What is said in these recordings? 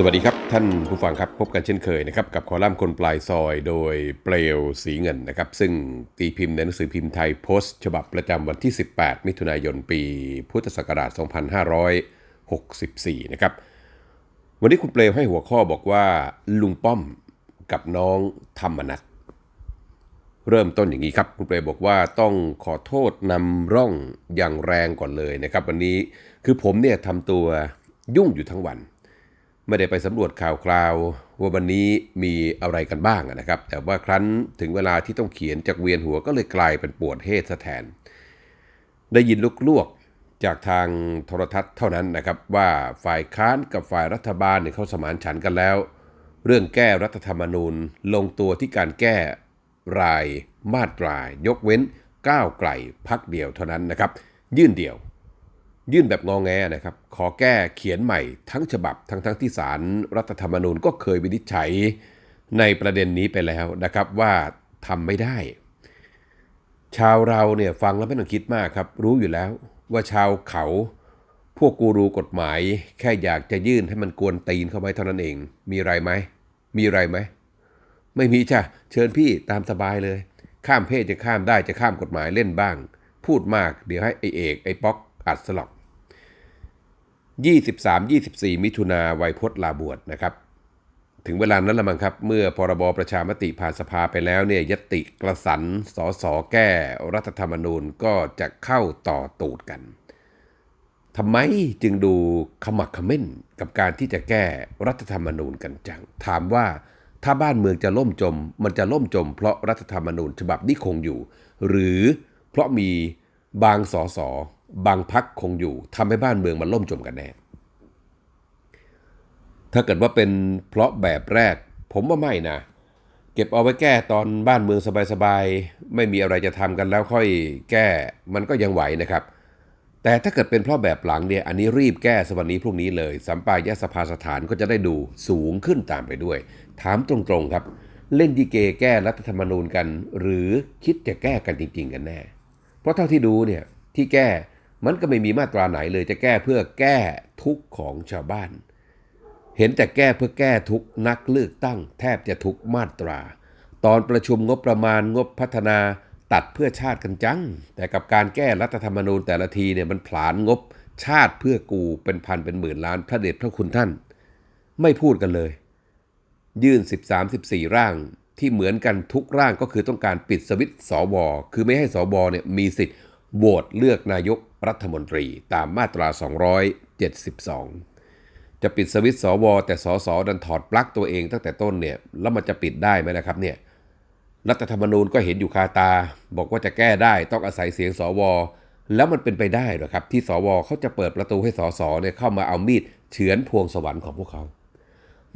สวัสดีครับ ท่านผู้ฟังครับพบกันเช่นเคยนะครับกับคอลัมน์คนปลายซอยโดยเปลวสีเงินนะครับซึ่งตีพิมพ์ในหนังสือพิมพ์ไทยโพสต์ ฉบับประจำวันที่ 18 มิถุนายนปี พุทธศักราช 2564 นะครับวันนี้คุณเปลวให้หัวข้อบอกว่าลุงป้อมกับน้องธรรมนัทเริ่มต้นอย่างนี้ครับ คุณเปลวบอกว่าต้องขอโทษนำร่องอย่างแรงก่อนเลยนะครับ วันนี้คือผมเนี่ยทำตัวยุ่งอยู่ทั้งวัน ไม่ได้ไปสำรวจข่าวคราว ว่าวันนี้มีอะไรกันบ้างนะครับ แต่ว่าครั้นถึงเวลาที่ต้องเขียนจากเวียนหัวก็เลยกลายเป็นปวดเฮดซะแทน ได้ยินลุกลวกจากทางโทรทัศน์เท่านั้นนะครับ ว่าฝ่ายค้านกับฝ่ายรัฐบาลเนี่ยเขาสมานฉันกันแล้ว เรื่องแก้รัฐธรรมนูญลงตัวที่การแก้รายมาตรายกเว้นก้าวไกลพักเดียวเท่านั้นนะครับ ยื่นเดียว ยื่นแบบงองแงนะครับ ขอแก้เขียนใหม่ทั้งฉบับทั้งทั้งที่ศาลรัฐธรรมนูญก็เคยวินิจฉัยในประเด็นนี้ไปแล้วนะครับว่าทำไม่ได้ ชาวเราเนี่ยฟังแล้วไม่ต้องคิดมากครับ รู้อยู่แล้วว่าชาวเขาพวกกูรูกฎหมาย แค่อยากจะยื่นให้มันกวนตีนเข้าไปเท่านั้นเอง มีไรไหม มีไรไหม ไม่มีจ้ะ เชิญพี่ตามสบายเลย ข้ามเพศจะข้ามได้จะข้ามกฎหมายเล่นบ้าง พูดมากเดี๋ยวให้ไอเอกไอป๊อกอัดสลอก 23-24 มิถุนาไวยพจน์ลาบวชนะครับ ถึงเวลานั้นละมั้งครับ เมื่อพรบประชามติผ่านสภาไปแล้วเนี่ยยติกระสันสอสอแก้รัฐธรรมนูญก็จะเข้าต่อตูดกันทำไมจึงดูขมักขม้นกับการที่จะแก้รัฐธรรมนูญกันจัง ถามว่าถ้าบ้านเมืองจะล่มจม มันจะล่มจม เพราะรัฐธรรมนูญฉบับนี้คงอยู่ หรือเพราะมีบางสอสอ บางพักคงอยู่ทำให้บ้านเมืองมันล่มจมกันแน่ ถ้าเกิดว่าเป็นเพราะแบบแรก ผมว่าไม่นะ เก็บเอาไว้แก้ตอนบ้านเมืองสบายๆ ไม่มีอะไรจะทำกันแล้วค่อยแก้มันก็ยังไหวนะครับ แต่ถ้าเกิดเป็นเพราะแบบหลังเนี่ย อันนี้รีบแก้สวันนี้พรุ่งนี้เลย สัมปายสภาสถานก็จะได้ดูสูงขึ้นตามไปด้วย ถามตรงๆครับ เล่นดีเกแก้รัฐธรรมนูญกัน หรือคิดจะแก้กันจริง ๆ กันแน่ เพราะเท่าที่ดูเนี่ยที่แก้ มันก็ไม่มีมาตราไหนเลยจะแก้เพื่อแก้ทุกข์ของชาวบ้าน เห็นแต่แก้เพื่อแก้ทุกนักเลือกตั้ง แทบจะทุกมาตรา ตอนประชุมงบประมาณงบพัฒนาตัดเพื่อชาติกันจัง แต่กับการแก้รัฐธรรมนูญแต่ละทีเนี่ยมันผลานงบชาติเพื่อกูเป็นพันเป็นหมื่นล้านพระเดชพระคุณท่าน ไม่พูดกันเลย ยื่น 13-14 ร่างที่เหมือนกันทุกร่างก็คือต้องการปิดสวิตช์สวคือไม่ให้สวเนี่ยมีสิทธิ์โหวตเลือกนายก รัฐมนตรีตามมาตรา 272 จะปิดสวิตช์สวแต่สสดันถอดปลั๊กตัวเองตั้งแต่ต้นเนี่ยแล้วมันจะปิดได้ไหมนะครับเนี่ยรัฐธรรมนูญก็เห็นอยู่คาตา บอกว่าจะแก้ได้ต้องอาศัยเสียงสวแล้วมันเป็นไปได้หรอครับ ที่สวเขาจะเปิดประตูให้สสเนี่ยเข้ามาเอามีดเฉือนพวงสวรรค์ของพวกเขา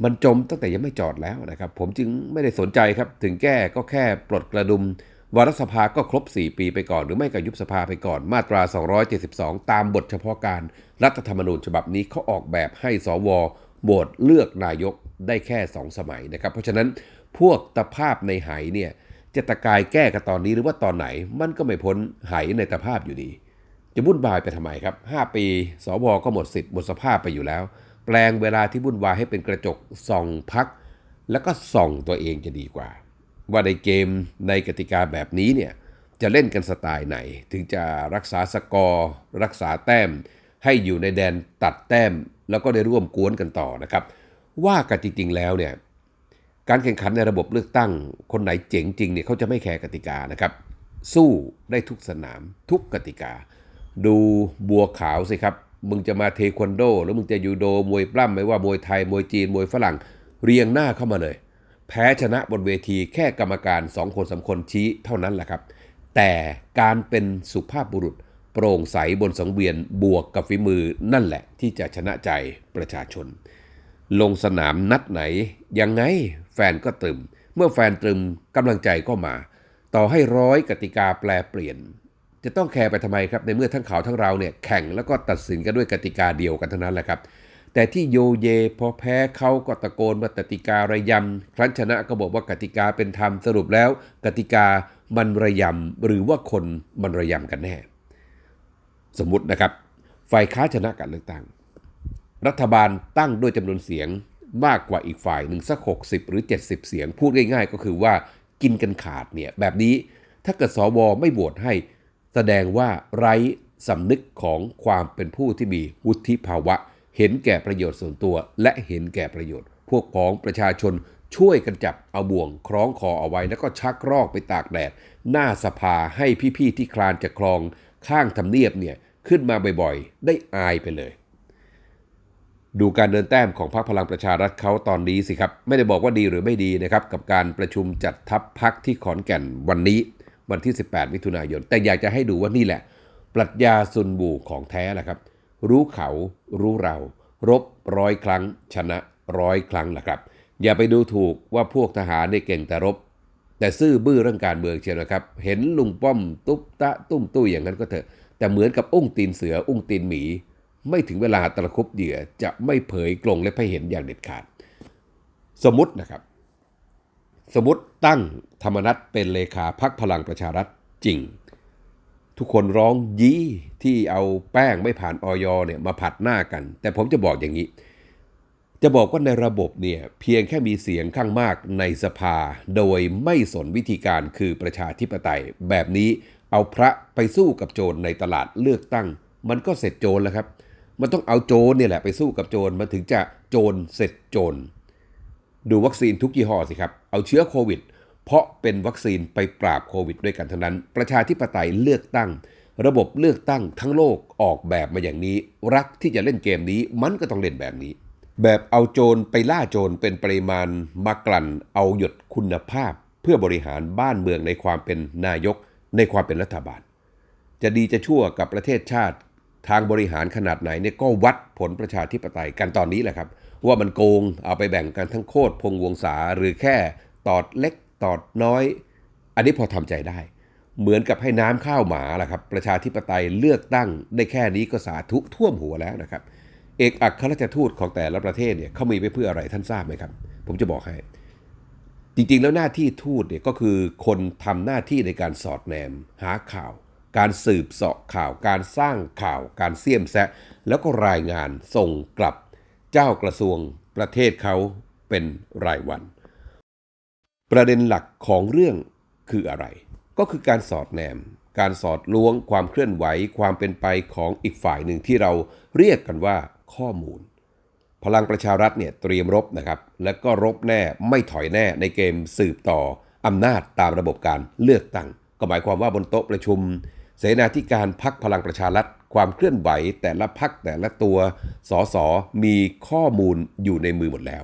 มันจมตั้งแต่ยังไม่จอดแล้วนะครับ ผมจึงไม่ได้สนใจครับ ถึงแก้ก็แค่ปลดกระดุม วารัฐสภาก็ครบ 4 ปีไปก่อน หรือไม่ก็ยุบสภาไปก่อนมาตรา 272 ตามบทเฉพาะการรัฐธรรมนูญฉบับนี้เขาออกแบบให้สวโหวตเลือกนายกได้แค่ 2 สมัยนะครับ เพราะฉะนั้นพวกตะภาพในไหเนี่ยจะตะกายแก้กันตอนนี้หรือว่าตอนไหนมันก็ไม่พ้นไหในตะภาพอยู่ดี จะวุ่นวายไปทำไมครับ 5 ปีสวก็หมดสิทธิ์หมดสภาพไปอยู่แล้ว แปลงเวลาที่วุ่นวายให้เป็นกระจกส่องพัก แล้วก็ส่องตัวเองจะดีกว่า ว่าในเกมในกติกาแบบนี้เนี่ยจะเล่นกันสไตล์ไหน ถึงจะรักษาสกอร์รักษาแต้ม ให้อยู่ในแดนตัดแต้ม แล้วก็ได้ร่วมกวนกันต่อนะครับ ว่ากันจริงๆแล้วเนี่ยการแข่งขันในระบบเลือกตั้ง คนไหนเจ๋งจริงเนี่ยเขาจะไม่แคร์กติกานะครับ สู้ได้ทุกสนามทุกกติกา ดูบัวขาวสิครับมึงจะมาเทควันโด หรือมึงจะยูโดมวยปล้ำไม่ว่ามวยไทยมวยจีนมวยฝรั่ง เรียงหน้าเข้ามาเลย พ้ชนะบนเวทีแค่กรรมการสองคนสาคนชี้เท่านั้นแหละครับ แต่การเป็นสุภาพบุรุษ โปร่งใสบนสังเวียนบวกกับฝีมือนั่นแหละที่จะชนะใจประชาชน ลงสนามนัดไหน ยังไงแฟนก็ตรึม เมื่อแฟนตรึมกำลังใจก็มา ต่อให้ร้อยกติกาแปลเปลี่ยน จะต้องแคร์ไปทำไมครับในเมื่อทั้งเขาทั้งเราเนี่ยแข่งแล้วก็ตัดสินกันด้วยกติกาเดียวกันเทั้งนั้นแหละครับ แต่ที่โยเยพอแพ้เขาก็ตะโกนว่ากติการะยำ ครั้นชนะก็บอกว่ากติกาเป็นธรรมสรุปแล้ว กติกามันระยำหรือว่าคนมันระยำกันแน่ สมมุตินะครับ ฝ่ายค้าชนะการเลือกตั้ง รัฐบาลตั้งด้วยจำนวนเสียงมากกว่าอีกฝ่ายหนึ่งสัก 60 หรือ 70 เสียง พูดง่ายๆ ก็คือว่ากินกันขาดเนี่ยแบบนี้ถ้าเกิดสวไม่โหวตให้แสดงว่าไร้สำนึกของความเป็นผู้ที่มีวุฒิภาวะ เห็นแก่ประโยชน์ส่วนตัว และเห็นแก่ประโยชน์ พวกพ้องประชาชนช่วยกันจับเอาบ่วงคล้องคอเอาไว้ แล้วก็ชักรอกไปตากแดด หน้าสภาให้พี่ๆที่คลานจากคลองข้างทำเนียบเนี่ยขึ้นมาบ่อยๆ ได้อายไปเลย ดูการเดินแต้มของพรรคพลังประชารัฐเขาตอนนี้สิครับ ไม่ได้บอกว่าดีหรือไม่ดีนะครับ กับการประชุมจัดทัพพักที่ขอนแก่นวันนี้ วันที่ 18 มิถุนายน แต่อยากจะให้ดูว่านี่แหละ ปรัชญาซุนบูของแท้แหละครับ รู้เขา รู้เรา รบร้อยครั้ง ชนะร้อยครั้งแหละครับ อย่าไปดูถูกว่าพวกทหารในเก่งแต่รบ แต่ซื่อบื้อเรื่องการเมืองเชียวนะครับ เห็นลุงป้อม ตุ๊บตะตุ้มตุ้ยอย่างนั้นก็เถอะ แต่เหมือนกับอุ้งตีนเสืออุ้งตีนหมี ไม่ถึงเวลาตะครุบเหยื่อจะไม่เผยกลงและให้เห็นอย่างเด็ดขาด สมมตินะครับ สมมติตั้งธรรมนัตเป็นเลขาพักพลังประชารัฐจริง ทุกคนร้องยี้ที่เอาแป้งไม่ผ่านออยเนี่ยมาผัดหน้ากัน แต่ผมจะบอกอย่างนี้ จะบอกว่าในระบบเนี่ยเพียงแค่มีเสียงข้างมากในสภา โดยไม่สนวิธีการคือประชาธิปไตย แบบนี้เอาพระไปสู้กับโจรในตลาดเลือกตั้ง มันก็เสร็จโจรแล้วครับ มันต้องเอาโจรเนี่ยแหละไปสู้กับโจรมันถึงจะโจรเสร็จโจรดูวัคซีนทุกยี่ห้อสิครับ เอาเชื้อโควิด เพราะเป็นวัคซีนไปปราบโควิดด้วยกันเทั้งนั้น ประชาธิปไตยเลือกตั้ง ระบบเลือกตั้งทั้งโลกออกแบบมาอย่างนี้ รักที่จะเล่นเกมนี้มันก็ต้องเล่นแบบนี้ แบบเอาโจรไปล่าโจรเป็นปริมาณมากลั่นเอาหยดคุณภาพ เพื่อบริหารบ้านเมืองในความเป็นนายก ในความเป็นรัฐบาล จะดีจะชั่วกับประเทศชาติ ทางบริหารขนาดไหนเนี่ยก็วัดผลประชาธิปไตยกันตอนนี้แหละครับ ว่ามันโกงเอาไปแบ่งกันทั้งโคตรพงวงศาหรือแค่ตอดเล็ก ตอดน้อย อันนี้พอทำใจได้ เหมือนกับให้น้ำข้าวหมาล่ะครับ ประชาธิปไตยเลือกตั้งได้แค่นี้ก็สาธุท่วมหัวแล้วนะครับ เอกอัครราชทูตของแต่ละประเทศเนี่ยเขามีไว้เพื่ออะไรท่านทราบไหมครับ ผมจะบอกให้ จริงๆ แล้วหน้าที่ทูตเนี่ยก็คือคนทำหน้าที่ในการสอดแนม หาข่าว การสืบเสาะข่าว การสร้างข่าว การเสี่ยมแซะ แล้วก็รายงานส่งกลับ เจ้ากระทรวงประเทศเขาเป็นรายวัน ประเด็นหลักของเรื่องคืออะไร ก็คือการสอดแนม การสอดล้วงความเคลื่อนไหวความเป็นไปของอีกฝ่ายหนึ่งที่เราเรียกกันว่าข้อมูล พลังประชารัฐเนี่ยเตรียมรบนะครับ และก็รบแน่ไม่ถอยแน่ในเกมสืบต่ออำนาจตามระบบการเลือกตั้ง ก็หมายความว่าบนโต๊ะประชุม เสนาธิการพักพลังประชารัฐความเคลื่อนไหวแต่ละพักแต่ละตัวสอสอมีข้อมูลอยู่ในมือหมดแล้ว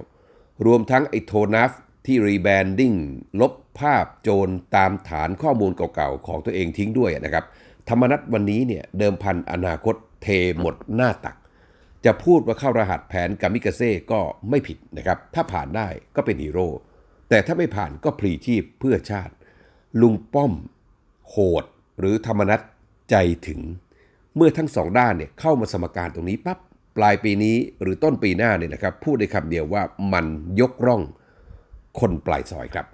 รวมทั้งไอ้โทนัฟ ที่รีแบรนดิ้งลบภาพโจรตามฐานข้อมูลเก่าๆ ของตัวเองทิ้งด้วยนะครับ ธรรมนัตวันนี้เนี่ยเดิมพันอนาคตเทหมดหน้าตัก จะพูดว่าเข้ารหัสแผนกามิกาเซ่ก็ไม่ผิดนะครับ ถ้าผ่านได้ก็เป็นฮีโร่แต่ถ้าไม่ผ่านก็พลีชีพเพื่อชาติ ลุงป้อม โหด หรือธรรมนัตใจถึง เมื่อทั้งสองด้านเนี่ยเข้ามาสมการตรงนี้ปั๊บปลายปีนี้หรือต้นปีหน้าเนี่ยนะครับพูดในคำเดียวว่ามันยกร่อง คนปลายซอยครับ